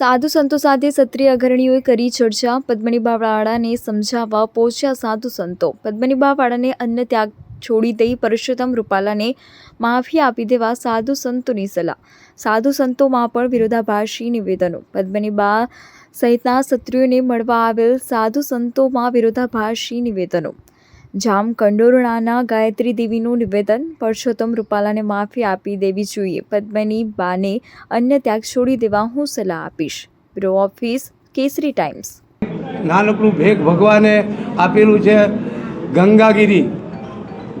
સાધુ સંતો સાથે ક્ષત્રિય અગ્રણીઓએ કરી ચર્ચા. પદ્મનીબા વાળાને સમજાવવા પહોંચ્યા સાધુ સંતો. પદ્મનીબા વાળાને અન્ય ત્યાગ છોડી દઈ પરસોત્તમ રૂપાલાને માફી આપી દેવા સાધુ સંતોની સલાહ. સાધુ સંતોમાં પણ વિરોધાભાસી નિવેદનો. પદ્મનીબા સહિતના ક્ષત્રિયોને મળવા આવેલ સાધુ સંતોમાં વિરોધાભાસી નિવેદનો. જામ કંડોરણાના ગાયત્રી દેવીનું નિવેદન પરસોત્તમ રૂપાલાને માફી આપી દેવી જોઈએ. પદ્મની બાને અન્ય ત્યાગ છોડી દેવા હું સલાહ આપીશ. Bureau office Kesari Times. નાનકડું ભેગ ભગવાને આપેલું છે ગંગાગીરી.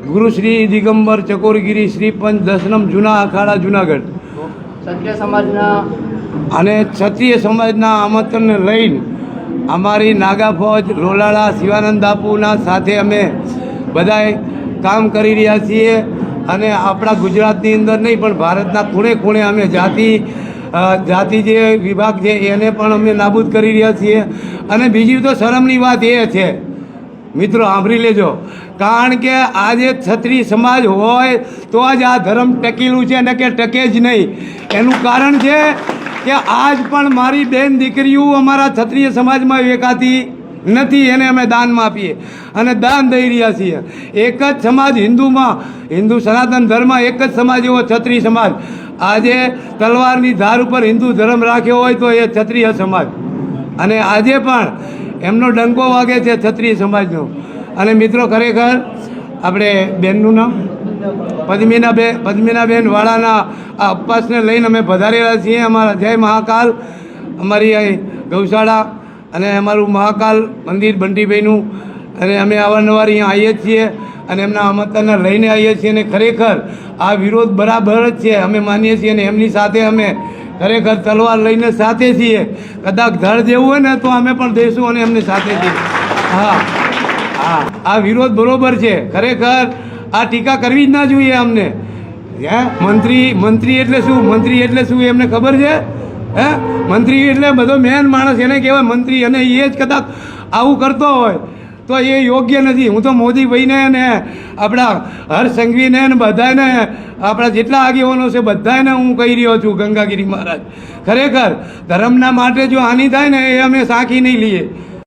ગુરુ શ્રી દિગંબર ચકોરગીરી શ્રી પંચ દશનમ જૂના અખાડા જુનાગઢ. ક્ષત્રિય સમાજના અને ક્ષત્રિય સમાજના આમંત્રણને લઈને અમારી નાગા ફોજ રોલાળા શિવાનંદ બાપુના સાથે અમે બધાએ કામ કરી રહ્યા છીએ અને આપણા ગુજરાતની અંદર નહીં, પણ ભારતના ખૂણે ખૂણે અમે જાતિ જાતિ જે વિભાગ છે, એને પણ અમે નાબૂદ કરી રહ્યા છીએ. અને બીજી તો શરમની વાત એ છે, મિત્રો સાંભળી લેજો, કારણ કે આજે છત્રી સમાજ હોય તો જ આ ધર્મ ટકેલું છે, ને કે ટકે જ નહીં. એનું કારણ છે કે આજ પણ મારી બેન દીકરીઓ અમારા ક્ષત્રિય સમાજમાં વેકાતી નથી, એને અમે દાનમાં આપીએ. અને દાન દઈ રહ્યા છીએ. એક જ સમાજ હિન્દુમાં, હિન્દુ સનાતન ધર્મ એક જ સમાજ એવો ક્ષત્રિય સમાજ. આજે તલવારની ધાર ઉપર હિન્દુ ધર્મ રાખ્યો હોય તો એ ક્ષત્રિય સમાજ. અને આજે પણ એમનો ડંકો વાગે છે ક્ષત્રિય સમાજનો. અને મિત્રો, ખરેખર, આપણે બેનનું નામ? પદ્મિના બે પદ્મિનાબેન વાળાના આ ઉપવાસને લઈને અમે પધારેલા છીએ. અમારા જય મહાકાલ. અમારી અહીં ગૌશાળા અને અમારું મહાકાલ મંદિર બંટીભાઈનું. અને અમે અવારનવાર અહીંયા આવીએ છીએ અને એમના આમંત્રણને લઈને આવીએ છીએ અને ખરેખર આ વિરોધ બરાબર જ છે. અમે માનીએ છીએ અને એમની સાથે અમે ખરેખર તલવાર લઈને સાથે છીએ. કદાચ ધડ જેવું હોય ને તો અમે પણ દઈશું અને એમની સાથે છીએ હા. હા. આ વિરોધ બરોબર છે. ખરેખર આ ટીકા કરવી જ ના જોઈએ અમને. હે? મંત્રી મંત્રી એટલે શું? મંત્રી એટલે શું એમને ખબર છે? હે? મંત્રી એટલે બધો મેન માણસ, એને કહેવાય મંત્રી, અને એ જ કદાચ આવું કરતો હોય, તો એ યોગ્ય નથી. હું તો મોદીભાઈને ને આપણા હર્ષ સંઘવીને ને બધાને, આપણા જેટલા આગેવાનો છે, બધાને હું કહી રહ્યો છું, ગંગાગીરી મહારાજ. ખરેખર ધર્મના માટે જો હાનિ થાય ને, એ અમે સાંખી નહીં લઈએ.